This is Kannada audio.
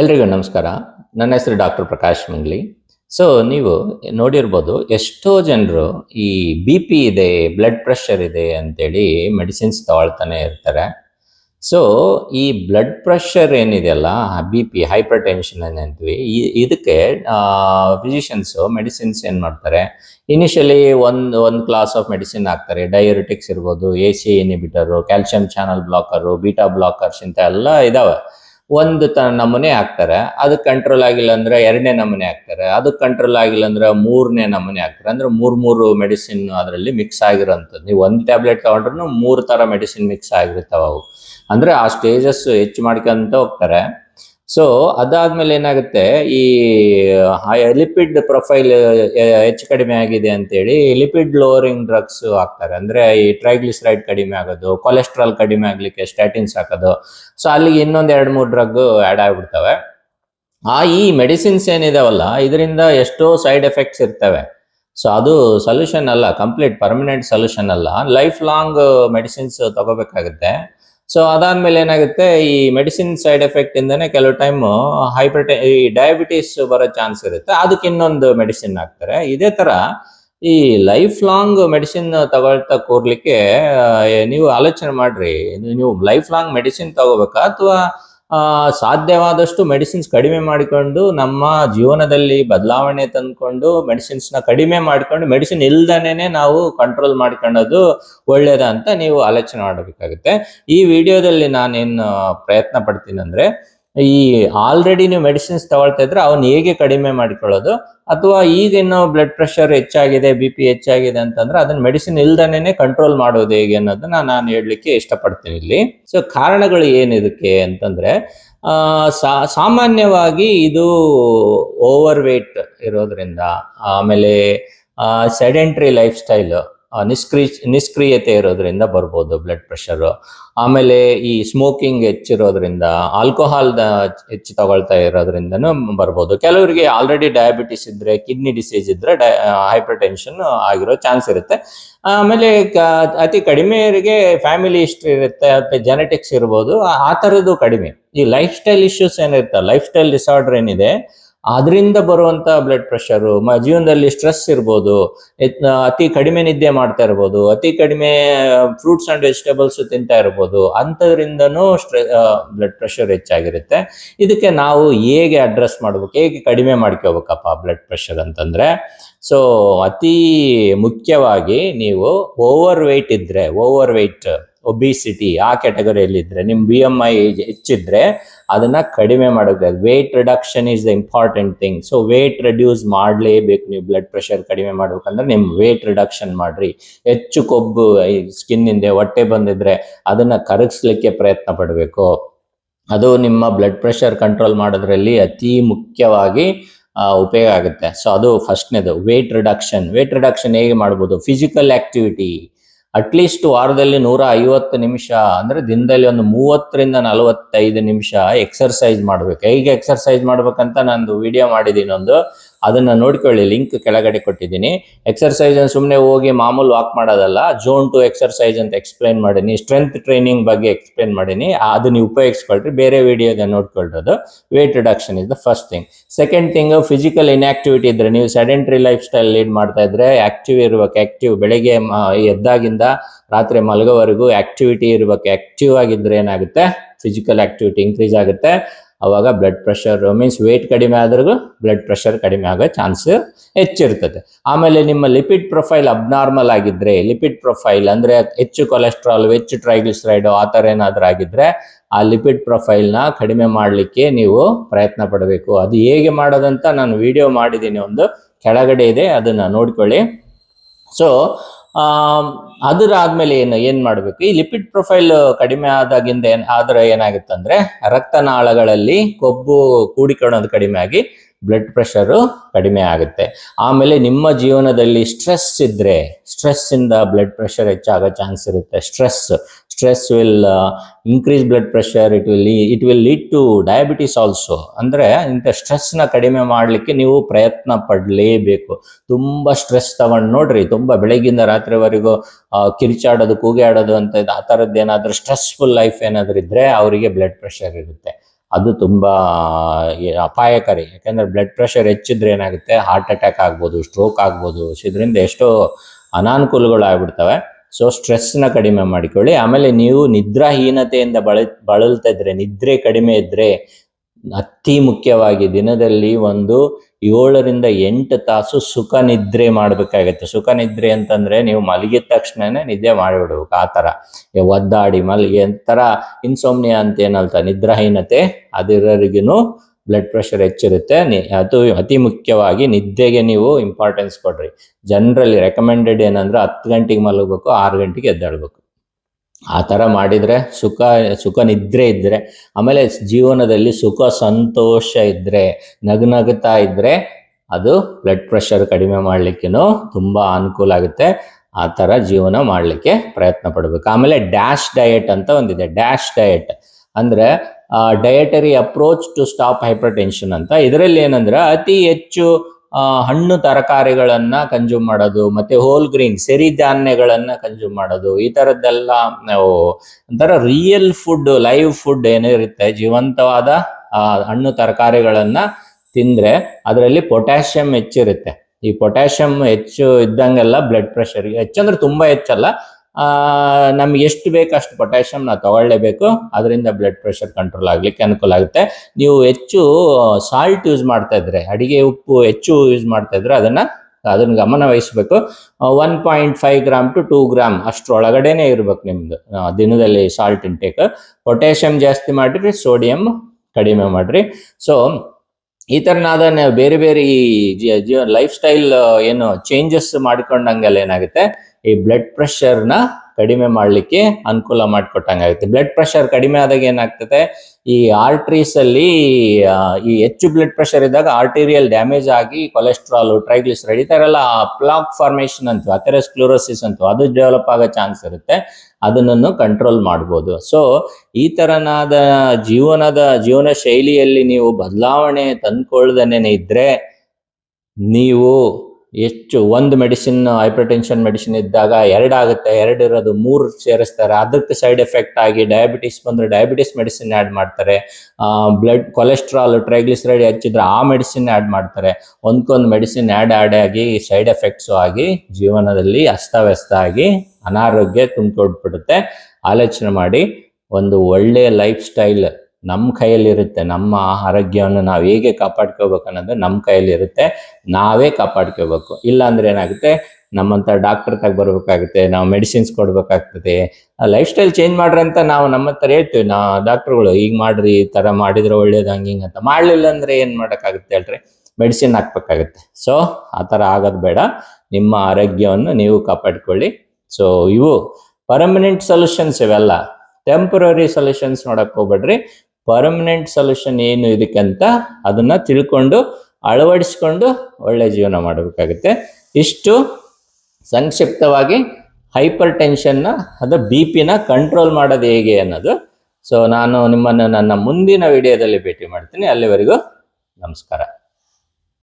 ಎಲ್ರಿಗೂ ನಮಸ್ಕಾರ. ನನ್ನ ಹೆಸರು ಡಾಕ್ಟರ್ ಪ್ರಕಾಶ್ ಮಂಗ್ಲಿ. ಸೊ ನೀವು ನೋಡಿರ್ಬೋದು ಎಷ್ಟೋ ಜನರು ಈ ಬಿ ಪಿ ಇದೆ ಬ್ಲಡ್ ಪ್ರೆಷರ್ ಇದೆ ಅಂತೇಳಿ ಮೆಡಿಸಿನ್ಸ್ ತಗೊಳ್ತಾನೆ ಇರ್ತಾರೆ. ಸೊ ಈ ಬ್ಲಡ್ ಪ್ರೆಷರ್ ಏನಿದೆಯಲ್ಲ ಬಿ ಪಿ ಹೈಪರ್ ಟೆನ್ಷನ್ ಏನಂತೀವಿ ಇದಕ್ಕೆ ಫಿಸಿಷಿಯನ್ಸು ಮೆಡಿಸಿನ್ಸ್ ಏನು ಮಾಡ್ತಾರೆ? ಇನಿಷಿಯಲಿ ಒಂದು ಒಂದು ಕ್ಲಾಸ್ ಆಫ್ ಮೆಡಿಸಿನ್ ಹಾಕ್ತಾರೆ. ಡಯೋರಿಟಿಕ್ಸ್ ಇರ್ಬೋದು A C inhibitor calcium channel blocker beta blockers ಇಂಥ ಎಲ್ಲ ಇದಾವೆ. ಒಂದು ತ ನಮೂನೆ ಹಾಕ್ತಾರೆ. ಅದು ಕಂಟ್ರೋಲ್ ಆಗಿಲ್ಲ ಅಂದ್ರೆ ಎರಡನೇ ನಮೂನೆ ಹಾಕ್ತಾರೆ. ಅದು ಕಂಟ್ರೋಲ್ ಆಗಿಲ್ಲ ಅಂದ್ರೆ ಮೂರನೇ ನಮೂನೆ ಹಾಕ್ತಾರೆ. ಅಂದ್ರೆ ಮೂರು ಮೂರು ಮೆಡಿಸಿನ್ ಅದರಲ್ಲಿ ಮಿಕ್ಸ್ ಆಗಿರೋಂಥದ್ದು ನೀವು ಒಂದು ಟ್ಯಾಬ್ಲೆಟ್ ತಗೊಂಡ್ರು ಮೂರು ತರ ಮೆಡಿಸಿನ್ ಮಿಕ್ಸ್ ಆಗಿರ್ತಾವೆ ಅವು. ಅಂದ್ರೆ ಆ ಸ್ಟೇಜಸ್ ಹೆಚ್ಚು ಮಾಡ್ಕೊಂತ ಹೋಗ್ತಾರೆ. ಸೊ ಅದಾದ್ಮೇಲೆ ಏನಾಗುತ್ತೆ? ಈ ಲಿಪಿಡ್ ಪ್ರೊಫೈಲ್ ಹೆಚ್ಚು ಕಡಿಮೆ ಆಗಿದೆ ಅಂತೇಳಿ ಲಿಪಿಡ್ ಲೋವರಿಂಗ್ ಡ್ರಗ್ಸ್ ಹಾಕ್ತಾರೆ. ಅಂದ್ರೆ ಈ ಟ್ರೈಗ್ಲಿಸರೈಡ್ ಕಡಿಮೆ ಆಗೋದು ಕೊಲೆಸ್ಟ್ರಾಲ್ ಕಡಿಮೆ ಆಗ್ಲಿಕ್ಕೆ ಸ್ಟ್ಯಾಟಿನ್ಸ್ ಹಾಕೋದು. ಸೊ ಅಲ್ಲಿಗೆ ಇನ್ನೊಂದ್ ಎರಡು ಮೂರು ಡ್ರಗ್ ಆ್ಯಡ್ ಆಗ್ಬಿಡ್ತವೆ. ಆ, ಈ ಮೆಡಿಸಿನ್ಸ್ ಏನಿದಾವಲ್ಲ, ಇದರಿಂದ ಎಷ್ಟೋ ಸೈಡ್ ಎಫೆಕ್ಟ್ಸ್ ಇರ್ತವೆ. ಸೊ ಅದು ಸೊಲ್ಯೂಷನ್ ಅಲ್ಲ ಕಂಪ್ಲೀಟ್ ಪರ್ಮನೆಂಟ್ ಸೊಲ್ಯೂಷನ್ ಅಲ್ಲ. ಲೈಫ್ ಲಾಂಗ್ ಮೆಡಿಸಿನ್ಸ್ ತಗೋಬೇಕಾಗುತ್ತೆ. ಸೊ ಅದಾದ್ಮೇಲೆ ಏನಾಗುತ್ತೆ, ಈ ಮೆಡಿಸಿನ್ ಸೈಡ್ ಎಫೆಕ್ಟ್ ಇಂದನೇ ಕೆಲವು ಟೈಮ್ ಹೈಪರ್ ಈ ಡಯಾಬಿಟಿಸ್ ಬರೋ ಚಾನ್ಸ್ ಇರುತ್ತೆ. ಅದಕ್ಕೆ ಇನ್ನೊಂದು ಮೆಡಿಸಿನ್ ಹಾಕ್ತಾರೆ. ಇದೇ ತರ, ಈ ಲೈಫ್ ಲಾಂಗ್ ಮೆಡಿಸಿನ್ ತಗೊಳ್ತಾ ಕೂರ್ಲಿಕ್ಕೆ ನೀವು ಆಲೋಚನೆ ಮಾಡ್ರಿ. ನೀವು ಲೈಫ್ ಲಾಂಗ್ ಮೆಡಿಸಿನ್ ತಗೋಬೇಕಾ? ಅಥವಾ ಸಾಧ್ಯವಾದಷ್ಟು ಮೆಡಿಸಿನ್ಸ್ ಕಡಿಮೆ ಮಾಡಿಕೊಂಡು ನಮ್ಮ ಜೀವನದಲ್ಲಿ ಬದಲಾವಣೆ ತಂದ್ಕೊಂಡು ಮೆಡಿಸಿನ್ಸ್ನ ಕಡಿಮೆ ಮಾಡಿಕೊಂಡು ಮೆಡಿಸಿನ್ ಇಲ್ದನೇ ನಾವು ಕಂಟ್ರೋಲ್ ಮಾಡ್ಕೊಳ್ಳೋದು ಒಳ್ಳೇದ ಅಂತ ನೀವು ಆಲೋಚನೆ ಮಾಡಬೇಕಾಗುತ್ತೆ. ಈ ವಿಡಿಯೋದಲ್ಲಿ ನಾನೇನು ಪ್ರಯತ್ನ ಪಡ್ತೀನಿ ಅಂದ್ರೆ ಈ ಆಲ್ರೆಡಿ ನೀವು ಮೆಡಿಸಿನ್ಸ್ ತಗೊಳ್ತಾ ಇದ್ರೆ ಅವನ್ನ ಹೇಗೆ ಕಡಿಮೆ ಮಾಡಿಕೊಳ್ಳೋದು? ಅಥವಾ ಈಗೇನು ಬ್ಲಡ್ ಪ್ರೆಷರ್ ಹೆಚ್ಚಾಗಿದೆ ಬಿ ಪಿ ಹೆಚ್ಚಾಗಿದೆ ಅಂತಂದ್ರೆ ಅದನ್ನ ಮೆಡಿಸಿನ್ ಇಲ್ದನೇನೆ ಕಂಟ್ರೋಲ್ ಮಾಡೋದು ಹೇಗೆ ಅನ್ನೋದನ್ನ ನಾನು ಹೇಳಲಿಕ್ಕೆ ಇಷ್ಟಪಡ್ತೀನಿ ಇಲ್ಲಿ. ಸೊ ಕಾರಣಗಳು ಏನಿದಕ್ಕೆ ಅಂತಂದ್ರೆ ಆ, ಸಾಮಾನ್ಯವಾಗಿ ಇದು ಓವರ್ ವೇಟ್ ಇರೋದ್ರಿಂದ ಆಮೇಲೆ ಸೆಡೆಂಟ್ರಿ ಲೈಫ್ ಸ್ಟೈಲ್ ನಿಷ್ಕ್ರಿಯ, ನಿಷ್ಕ್ರಿಯತೆ ಇರೋದ್ರಿಂದ ಬರ್ಬೋದು ಬ್ಲಡ್ ಪ್ರೆಷರು ಆಮೇಲೆ ಈ ಸ್ಮೋಕಿಂಗ್ ಹೆಚ್ಚಿರೋದ್ರಿಂದ ಆಲ್ಕೋಹಾಲ್ ಹೆಚ್ಚು ತಗೊಳ್ತಾ ಇರೋದ್ರಿಂದನೂ ಬರ್ಬೋದು. ಕೆಲವರಿಗೆ ಆಲ್ರೆಡಿ ಡಯಾಬಿಟಿಸ್ ಇದ್ರೆ ಕಿಡ್ನಿ ಡಿಸೀಸ್ ಇದ್ರೆ ಹೈಪರ್ ಟೆನ್ಷನ್ ಆಗಿರೋ ಚಾನ್ಸ್ ಇರುತ್ತೆ. ಆಮೇಲೆ ಅತಿ ಕಡಿಮೆಯವರಿಗೆ ಫ್ಯಾಮಿಲಿ ಹಿಸ್ಟ್ರಿ ಇರುತ್ತೆ ಅಥವಾ ಜೆನೆಟಿಕ್ಸ್ ಇರ್ಬೋದು, ಆ- ಥರದ್ದು ಕಡಿಮೆ. ಈ ಲೈಫ್ ಸ್ಟೈಲ್ ಇಶ್ಯೂಸ್ ಏನಿರುತ್ತೆ ಲೈಫ್ ಸ್ಟೈಲ್ ಡಿಸಾರ್ಡರ್ ಏನಿದೆ ಅದರಿಂದ ಬರುವಂತ ಬ್ಲಡ್ ಪ್ರೆಷರು ಜೀವನದಲ್ಲಿ ಸ್ಟ್ರೆಸ್ ಇರ್ಬೋದು ಅತಿ ಕಡಿಮೆ ನಿದ್ದೆ ಮಾಡ್ತಾ ಇರ್ಬೋದು, ಅತಿ ಕಡಿಮೆ ಫ್ರೂಟ್ಸ್ ಅಂಡ್ ವೆಜಿಟೇಬಲ್ಸ್ ತಿಂತಾ ಇರ್ಬೋದು, ಅಂಥದ್ರಿಂದನೂ ಸ್ಟ್ರೆ ಬ್ಲಡ್ ಪ್ರೆಷರ್ ಹೆಚ್ಚಾಗಿರುತ್ತೆ. ಇದಕ್ಕೆ ನಾವು ಹೇಗೆ ಅಡ್ರೆಸ್ ಮಾಡ್ಬೇಕು, ಹೇಗೆ ಕಡಿಮೆ ಮಾಡ್ಕೋಬೇಕಪ್ಪ ಬ್ಲಡ್ ಪ್ರೆಷರ್ ಅಂತಂದ್ರೆ ಸೊ ಅತಿ ಮುಖ್ಯವಾಗಿ ನೀವು ಓವರ್ ವೆಯ್ಟ್ ಇದ್ದರೆ ಓವರ್ ವೆಯ್ಟ್ ಒಬಿಸಿಟಿ ಆ ಕ್ಯಾಟಗರಿಯಲ್ಲಿದ್ದರೆ ನಿಮ್ಮ ನಿಮ್ ಬಿ ಎಂ ಐ ಹೆಚ್ಚಿದ್ರೆ ಅದನ್ನ ಕಡಿಮೆ ಮಾಡೋಕೆ weight reduction is the important thing so weight reduce ಮಾಡಲೇಬೇಕು ನೀವು ಬ್ಲಡ್ ಪ್ರೆಷರ್ ಕಡಿಮೆ ಮಾಡಬೇಕಂದ್ರೆ ನಿಮ್ಮ ವೇಟ್ ರಿಡಕ್ಷನ್ ಮಾಡ್ರಿ. ಹೆಚ್ಚು ಕೊಬ್ಬು ಸ್ಕಿನ್ ಇಂದೆ ಹೊಟ್ಟೆ ಬಂದಿದ್ರೆ ಅದನ್ನ ಕರಗಿಸ್ಲಿಕ್ಕೆ ಪ್ರಯತ್ನ ಪಡಬೇಕು. ಅದು ನಿಮ್ಮ ಬ್ಲಡ್ ಪ್ರೆಷರ್ ಕಂಟ್ರೋಲ್ ಮಾಡೋದ್ರಲ್ಲಿ ಅತಿ ಮುಖ್ಯವಾಗಿ ಉಪಯೋಗ ಆಗುತ್ತೆ. ಸೊ ಅದು ಫಸ್ಟ್ನೇದು ವೇಟ್ ರಿಡಕ್ಷನ್ ವೇಟ್ ರಿಡಕ್ಷನ್ ಹೇಗೆ ಮಾಡ್ಬೋದು? ಫಿಸಿಕಲ್ ಆಕ್ಟಿವಿಟಿ ಅಟ್ಲೀಸ್ಟ್ ವಾರದಲ್ಲಿ ನೂರ ಐವತ್ತು ನಿಮಿಷ, ಅಂದ್ರೆ ದಿನದಲ್ಲಿ ಒಂದು ಮೂವತ್ತರಿಂದ ನಲವತ್ತೈದು ನಿಮಿಷ ಎಕ್ಸರ್ಸೈಜ್ ಮಾಡ್ಬೇಕು. ಹೇಗೆ ಎಕ್ಸರ್ಸೈಜ್ ಮಾಡ್ಬೇಕಂತ ನಂದು ವಿಡಿಯೋ ಮಾಡಿದ್ದೀನಿ ಒಂದು. ಅದನ್ನ ನೋಡ್ಕೊಳ್ಳಿ ಲಿಂಕ್ ಕೆಳಗಡೆ ಕೊಟ್ಟಿದ್ದೀನಿ. ಎಕ್ಸರ್ಸೈಸ್ ಸುಮ್ಮನೆ ಹೋಗಿ ಮಾಮೂಲು ವಾಕ್ ಮಾಡೋದಲ್ಲ ಜೋನ್ ಟು ಎಕ್ಸರ್ಸೈಸ್ ಅಂತ ಎಕ್ಸ್ಪ್ಲೈನ್ ಮಾಡೀನಿ ಸ್ಟ್ರೆಂತ್ ಟ್ರೈನಿಂಗ್ ಬಗ್ಗೆ ಎಕ್ಸ್ಪ್ಲೈನ್ ಮಾಡೀನಿ. ಅದನ್ನ ಉಪಯೋಗಿಸ್ಕೊಳ್ರಿ, ಬೇರೆ ವಿಡಿಯೋದ ನೋಡ್ಕೊಳ್ರೋದು. Weight reduction is the first thing second thing physical inactivity ಇದ್ರೆ, ನೀವು ಸೆಡೆಂಟ್ರಿ ಲೈಫ್ ಸ್ಟೈಲ್ ಲೀಡ್ ಮಾಡ್ತಾ ಇದ್ರೆ ಆಕ್ಟಿವ್ ಇರ್ಬೇಕು ಆಕ್ಟಿವ್ ಬೆಳಗ್ಗೆ ಎದ್ದಾಗಿಂದ ರಾತ್ರಿ ಮಲಗೋವರೆಗೂ ಆಕ್ಟಿವಿಟಿ ಇರ್ಬೇಕು ಆಕ್ಟಿವ್ ಆಗಿದ್ರೆ ಏನಾಗುತ್ತೆ? ಫಿಸಿಕಲ್ ಆಕ್ಟಿವಿಟಿ ಇನ್ಕ್ರೀಸ್ ಆಗುತ್ತೆ. ಅವಾಗ ಬ್ಲಡ್ ಪ್ರೆಷರ್ ಮೀನ್ಸ್ ವೆಯ್ಟ್ ಕಡಿಮೆ ಆದ್ರೂ ಬ್ಲಡ್ ಪ್ರೆಷರ್ ಕಡಿಮೆ ಆಗೋ ಚಾನ್ಸ್ ಹೆಚ್ಚಿರ್ತದೆ. ಆಮೇಲೆ ನಿಮ್ಮ ಲಿಪಿಡ್ ಪ್ರೊಫೈಲ್ ಅಬ್ನಾರ್ಮಲ್ ಆಗಿದ್ರೆ ಲಿಪಿಡ್ ಪ್ರೊಫೈಲ್ ಅಂದ್ರೆ ಹೆಚ್ಚು ಕೊಲೆಸ್ಟ್ರಾಲ್ ಹೆಚ್ಚು ಟ್ರೈಗ್ಲಿಸರೈಡ್ ಆ ಥರ ಏನಾದ್ರೂ ಆಗಿದ್ರೆ, ಆ ಲಿಪಿಡ್ ಪ್ರೊಫೈಲ್ನ ಕಡಿಮೆ ಮಾಡಲಿಕ್ಕೆ ನೀವು ಪ್ರಯತ್ನ ಪಡಬೇಕು. ಅದು ಹೇಗೆ ಮಾಡೋದಂತ ನಾನು ವಿಡಿಯೋ ಮಾಡಿದ್ದೀನಿ ಒಂದು ಕೆಳಗಡೆ ಇದೆ, ಅದನ್ನ ನೋಡ್ಕೊಳ್ಳಿ. ಸೊ ಅದರ ಆದ್ಮೇಲೆ ಏನು, ಏನ್ ಮಾಡ್ಬೇಕು? ಈ ಲಿಪಿಡ್ ಪ್ರೊಫೈಲ್ ಕಡಿಮೆ ಆದಾಗಿಂದ ಏನ್, ಆದ್ರೆ ಏನಾಗುತ್ತಂದ್ರೆ, ರಕ್ತನಾಳಗಳಲ್ಲಿ ಕೊಬ್ಬು ಕೂಡಿಕೊಳ್ಳೋದು ಕಡಿಮೆ ಆಗಿ ಬ್ಲಡ್ ಪ್ರೆಷರು ಕಡಿಮೆ ಆಗುತ್ತೆ. ಆಮೇಲೆ ನಿಮ್ಮ ಜೀವನದಲ್ಲಿ ಸ್ಟ್ರೆಸ್ ಇದ್ರೆ ಸ್ಟ್ರೆಸ್ ಇಂದ ಬ್ಲಡ್ ಪ್ರೆಷರ್ ಹೆಚ್ಚಾಗೋ ಚಾನ್ಸ್ ಇರುತ್ತೆ. Stress stress will increase blood pressure it will it will lead to diabetes also ಅಂದರೆ ಇಂಥ ಸ್ಟ್ರೆಸ್ನ ಕಡಿಮೆ ಮಾಡಲಿಕ್ಕೆ ನೀವು ಪ್ರಯತ್ನ ಪಡಲೇಬೇಕು. ತುಂಬ ಸ್ಟ್ರೆಸ್ ತಗೊಂಡು ನೋಡ್ರಿ, ತುಂಬ ಬೆಳಗಿಂದ ರಾತ್ರಿವರೆಗೂ ಕಿರಿಚಾಡೋದು ಕಿರಿಚಾಡೋದು ಆಡೋದು ಅಂತ ಇದು ಆ ಥರದ್ದು ಏನಾದರೂ ಸ್ಟ್ರೆಸ್ಫುಲ್ ಲೈಫ್ ಏನಾದರೂ ಇದ್ದರೆ ಅವರಿಗೆ ಬ್ಲಡ್ ಪ್ರೆಷರ್ ಇರುತ್ತೆ. ಅದು ತುಂಬ ಅಪಾಯಕಾರಿ. ಯಾಕೆಂದರೆ ಬ್ಲಡ್ ಪ್ರೆಷರ್ ಹೆಚ್ಚಿದ್ರೆ ಏನಾಗುತ್ತೆ? ಹಾರ್ಟ್ ಅಟ್ಯಾಕ್ ಆಗ್ಬೋದು ಸ್ಟ್ರೋಕ್ ಆಗ್ಬೋದು. ಇದರಿಂದ ಎಷ್ಟೋ ಅನಾನುಕೂಲಗಳು ಆಗ್ಬಿಡ್ತವೆ. ಸೊ ಸ್ಟ್ರೆಸ್ನ ಕಡಿಮೆ ಮಾಡಿಕೊಳ್ಳಿ. ಆಮೇಲೆ ನೀವು ನಿದ್ರಾಹೀನತೆಯಿಂದ ಬಳ, ಬಳಲ್ತಾ ಇದ್ರೆ, ನಿದ್ರೆ ಕಡಿಮೆ ಇದ್ರೆ, ಅತಿ ಮುಖ್ಯವಾಗಿ ದಿನದಲ್ಲಿ ಒಂದು ಏಳರಿಂದ ಎಂಟು ತಾಸು ಸುಖ ನಿದ್ರೆ ಮಾಡಬೇಕಾಗತ್ತೆ. ಸುಖ ನಿದ್ರೆ ಅಂತಂದ್ರೆ ನೀವು ಮಲಗಿದ ತಕ್ಷಣನೇ ನಿದ್ದೆ ಮಾಡಿಬಿಡ್ಬೇಕು. ಆ ಥರ. ಒದ್ದಾಡಿ ಮಲಗಿ, ಒಂಥರ ಇನ್ಸೋಮ್ನಿಯಾ ಅಂತ ಏನಲ್ತ, ನಿದ್ರಾಹೀನತೆ ಅದಿರೋರಿಗೂ ಬ್ಲಡ್ ಪ್ರೆಷರ್ ಹೆಚ್ಚಿರುತ್ತೆ. ಅದು ಅತಿ ಮುಖ್ಯವಾಗಿ ನಿದ್ದೆಗೆ ನೀವು ಇಂಪಾರ್ಟೆನ್ಸ್ ಕೊಡ್ರಿ. ಜನರಲ್ಲಿ ರೆಕಮೆಂಡೆಡ್ ಏನಂದ್ರೆ ಹತ್ತು ಗಂಟೆಗೆ ಮಲಗಬೇಕು, ಆರು ಗಂಟೆಗೆ ಎದ್ದೇಳ್ಬೇಕು. ಆ ಥರ ಮಾಡಿದರೆ ಸುಖ ಸುಖ ನಿದ್ರೆ ಇದ್ದರೆ ಆಮೇಲೆ ಜೀವನದಲ್ಲಿ ಸುಖ ಸಂತೋಷ ಇದ್ದರೆ ನಗುನಗುತ್ತಾ ಇದ್ದರೆ ಅದು ಬ್ಲಡ್ ಪ್ರೆಷರ್ ಕಡಿಮೆ ಮಾಡಲಿಕ್ಕೂ ತುಂಬ ಅನುಕೂಲ ಆಗುತ್ತೆ. ಆ ಥರ ಜೀವನ ಮಾಡಲಿಕ್ಕೆ ಪ್ರಯತ್ನ ಪಡಬೇಕು. ಆಮೇಲೆ ಡ್ಯಾಶ್ ಡಯಟ್ ಅಂತ ಒಂದಿದೆ. ಡ್ಯಾಶ್ ಡಯಟ್ ಅಂದರೆ dietary approach to stop hypertension ಅಂತ. ಇದರಲ್ಲಿ ಏನಂದ್ರೆ ಅತಿ ಹೆಚ್ಚು ಹಣ್ಣು ತರಕಾರಿಗಳನ್ನ ಕನ್ಸ್ಯೂಮ್ ಮಾಡೋದು, ಮತ್ತೆ ಹೋಲ್ ಗ್ರೀನ್ ಸಿರಿಧಾನ್ಯಗಳನ್ನ ಕನ್ಸ್ಯೂಮ್ ಮಾಡೋದು, ಈ ಥರದ್ದೆಲ್ಲ ನಾವು ಒಂಥರ ರಿಯಲ್ ಫುಡ್ ಲೈವ್ ಫುಡ್ ಏನಿರುತ್ತೆ, ಜೀವಂತವಾದ ಹಣ್ಣು ತರಕಾರಿಗಳನ್ನ ತಿಂದ್ರೆ ಅದರಲ್ಲಿ ಪೊಟ್ಯಾಷಿಯಂ ಹೆಚ್ಚಿರುತ್ತೆ. ಈ ಪೊಟ್ಯಾಷಿಯಂ ಹೆಚ್ಚು ಇದ್ದಂಗೆಲ್ಲ ಬ್ಲಡ್ ಪ್ರೆಷರ್ ಹೆಚ್ಚಂದ್ರೆ ತುಂಬಾ ಹೆಚ್ಚಲ್ಲ ನಮ್ಗೆ ಎಷ್ಟು ಬೇಕು ಅಷ್ಟು ಪೊಟ್ಯಾಷಿಯಂ ನಾವು ತಗೊಳ್ಳೇಬೇಕು. ಅದರಿಂದ ಬ್ಲಡ್ ಪ್ರೆಷರ್ ಕಂಟ್ರೋಲ್ ಆಗ್ಲಿಕ್ಕೆ ಅನುಕೂಲ ಆಗುತ್ತೆ. ನೀವು ಹೆಚ್ಚು ಸಾಲ್ಟ್ ಯೂಸ್ ಮಾಡ್ತಾ ಇದ್ರೆ, ಅಡಿಗೆ ಉಪ್ಪು ಹೆಚ್ಚು ಯೂಸ್ ಮಾಡ್ತಾ ಇದ್ರೆ ಅದನ್ನ ಅದನ್ನ ಗಮನ ವಹಿಸ್ಬೇಕು. One point five gram to two gram ಅಷ್ಟರೊಳಗಡೆನೆ ಇರ್ಬೇಕು ನಿಮ್ದು. ದಿನದಲ್ಲಿ ಸಾಲ್ಟ್ ಇಂಟೇಕ್ ಪೊಟ್ಯಾಷಿಯಂ ಜಾಸ್ತಿ ಮಾಡಿರಿ ಸೋಡಿಯಂ ಕಡಿಮೆ ಮಾಡಿರಿ. ಸೊ ಈ ಥರನಾದ ಬೇರೆ ಬೇರೆ ಈ ಲೈಫ್ ಸ್ಟೈಲ್ ಏನು ಚೇಂಜಸ್ ಮಾಡಿಕೊಂಡಂಗೆಲ್ಲ ಏನಾಗುತ್ತೆ? ಈ ಬ್ಲಡ್ ಪ್ರೆಷರ್ನ ಕಡಿಮೆ ಮಾಡಲಿಕ್ಕೆ ಅನುಕೂಲ ಮಾಡಿಕೊಟ್ಟಂಗಾಗುತ್ತೆ. ಬ್ಲಡ್ ಪ್ರೆಷರ್ ಕಡಿಮೆ ಆದಾಗ ಏನಾಗ್ತದೆ? ಈ ಆರ್ಟ್ರೀಸ್ ಅಲ್ಲಿ ಈ ಹೆಚ್ಚು ಬ್ಲಡ್ ಪ್ರೆಷರ್ ಇದ್ದಾಗ ಆರ್ಟೀರಿಯಲ್ ಡ್ಯಾಮೇಜ್ ಆಗಿ ಕೊಲೆಸ್ಟ್ರಾಲ್ ಟ್ರೈಗ್ಲಿಸರೈಡ್ ಈ ಥರ ಎಲ್ಲ ಪ್ಲಾಕ್ ಫಾರ್ಮೇಷನ್ ಅಂತು ಅಥೆರೋಸ್ಕ್ಲೋರೋಸಿಸ್ ಅಂತ ಅದು ಡೆವಲಪ್ ಆಗೋ ಚಾನ್ಸ್ ಇರುತ್ತೆ. ಅದನ್ನು ಕಂಟ್ರೋಲ್ ಮಾಡ್ಬೋದು. ಸೊ ಈ ತರನಾದ ಜೀವನದ, ಜೀವನ ಶೈಲಿಯಲ್ಲಿ ನೀವು ಬದಲಾವಣೆ ತಂದ್ಕೊಳ್ದೇನೆ ಇದ್ರೆ, ನೀವು ಹೆಚ್ಚು ಒಂದು ಮೆಡಿಸಿನ್ ಹೈಪರ್ ಟೆನ್ಷನ್ ಮೆಡಿಸಿನ್ ಇದ್ದಾಗ ಎರಡಾಗುತ್ತೆ, ಎರಡು ಇರೋದು, ಮೂರು ಸೇರಿಸ್ತಾರೆ. ಅದಕ್ಕೆ ಸೈಡ್ ಎಫೆಕ್ಟ್ ಆಗಿ ಡಯಾಬಿಟಿಸ್ ಬಂದರೆ ಡಯಾಬಿಟಿಸ್ ಮೆಡಿಸಿನ್ ಆ್ಯಡ್ ಮಾಡ್ತಾರೆ. ಬ್ಲಡ್ ಕೊಲೆಸ್ಟ್ರಾಲ್ ಟ್ರೈಗ್ಲಿಸರೈಡ್ ಹೆಚ್ಚಿದ್ರೆ ಆ ಮೆಡಿಸಿನ್ ಆ್ಯಡ್ ಮಾಡ್ತಾರೆ. ಒಂದ್ಕೊಂದು ಮೆಡಿಸಿನ್ ಆ್ಯಡ್ ಆ್ಯಡ್ ಆಗಿ ಸೈಡ್ ಎಫೆಕ್ಟ್ಸು ಆಗಿ ಜೀವನದಲ್ಲಿ ಅಸ್ತವ್ಯಸ್ತ ಆಗಿ ಅನಾರೋಗ್ಯ ತುಂಬಿಕೊಟ್ಬಿಡುತ್ತೆ ಆಲೋಚನೆ ಮಾಡಿ ಒಂದು ಒಳ್ಳೆಯ ಲೈಫ್ ಸ್ಟೈಲ್ ನಮ್ಮ ಕೈಯಲ್ಲಿರುತ್ತೆ. ನಮ್ಮ ಆರೋಗ್ಯವನ್ನು ನಾವು ಹೇಗೆ ಕಾಪಾಡ್ಕೋಬೇಕು ಅನ್ನೋದು ನಮ್ಮ ಕೈಯಲ್ಲಿರುತ್ತೆ. ನಾವೇ ಕಾಪಾಡ್ಕೋಬೇಕು. ಇಲ್ಲ ಅಂದ್ರೆ ಏನಾಗುತ್ತೆ? ನಮ್ಮಂಥ ಡಾಕ್ಟರ್ ತಗ ಬರ್ಬೇಕಾಗುತ್ತೆ. ನಾವು ಮೆಡಿಸಿನ್ಸ್ ಕೊಡ್ಬೇಕಾಗ್ತದೆ. ಲೈಫ್ ಸ್ಟೈಲ್ ಚೇಂಜ್ ಮಾಡ್ರಿ ಅಂತ ನಾವು ನಮ್ಮ ಹತ್ರ ಹೇಳ್ತೀವಿ. ನಾ ಡಾಕ್ಟ್ರುಗಳು ಈಗ ಮಾಡ್ರಿ, ಈ ಥರ ಮಾಡಿದ್ರೆ ಒಳ್ಳೇದು, ಹಿಂಗೆ ಅಂತ. ಮಾಡಲಿಲ್ಲ ಅಂದ್ರೆ ಏನು ಮಾಡೋಕ್ಕಾಗುತ್ತೆ ಹೇಳ್ರಿ? ಮೆಡಿಸಿನ್ ಹಾಕ್ಬೇಕಾಗುತ್ತೆ. ಸೊ ಆ ಥರ ಆಗೋದು ಬೇಡ. ನಿಮ್ಮ ಆರೋಗ್ಯವನ್ನು ನೀವು ಕಾಪಾಡ್ಕೊಳ್ಳಿ. ಸೊ ಇವು ಪರ್ಮನೆಂಟ್ ಸೊಲ್ಯೂಷನ್ಸ್ ಇವೆಲ್ಲ. ಟೆಂಪ್ರರಿ ಸೊಲ್ಯೂಷನ್ಸ್ ನೋಡಕ್ ಹೋಗ್ಬೇಡ್ರಿ. ಪರ್ಮನೆಂಟ್ ಸೊಲ್ಯೂಷನ್ ಏನು ಇದಕ್ಕಂತ ಅದನ್ನ ತಿಳ್ಕೊಂಡು ಅಳವಡಿಸ್ಕೊಂಡು ಒಳ್ಳೆ ಜೀವನ ಮಾಡಬೇಕಾಗುತ್ತೆ. ಇಷ್ಟು ಸಂಕ್ಷಿಪ್ತವಾಗಿ ಹೈಪರ್ ಟೆನ್ಷನ್ನ ಅದು ಬಿ ಪಿನ ಕಂಟ್ರೋಲ್ ಮಾಡೋದು ಹೇಗೆ ಅನ್ನೋದು. ಸೊ ನಾನು ನಿಮ್ಮನ್ನು ನನ್ನ ಮುಂದಿನ ವಿಡಿಯೋದಲ್ಲಿ ಭೇಟಿ ಮಾಡ್ತೀನಿ. ಅಲ್ಲಿವರೆಗೂ ನಮಸ್ಕಾರ.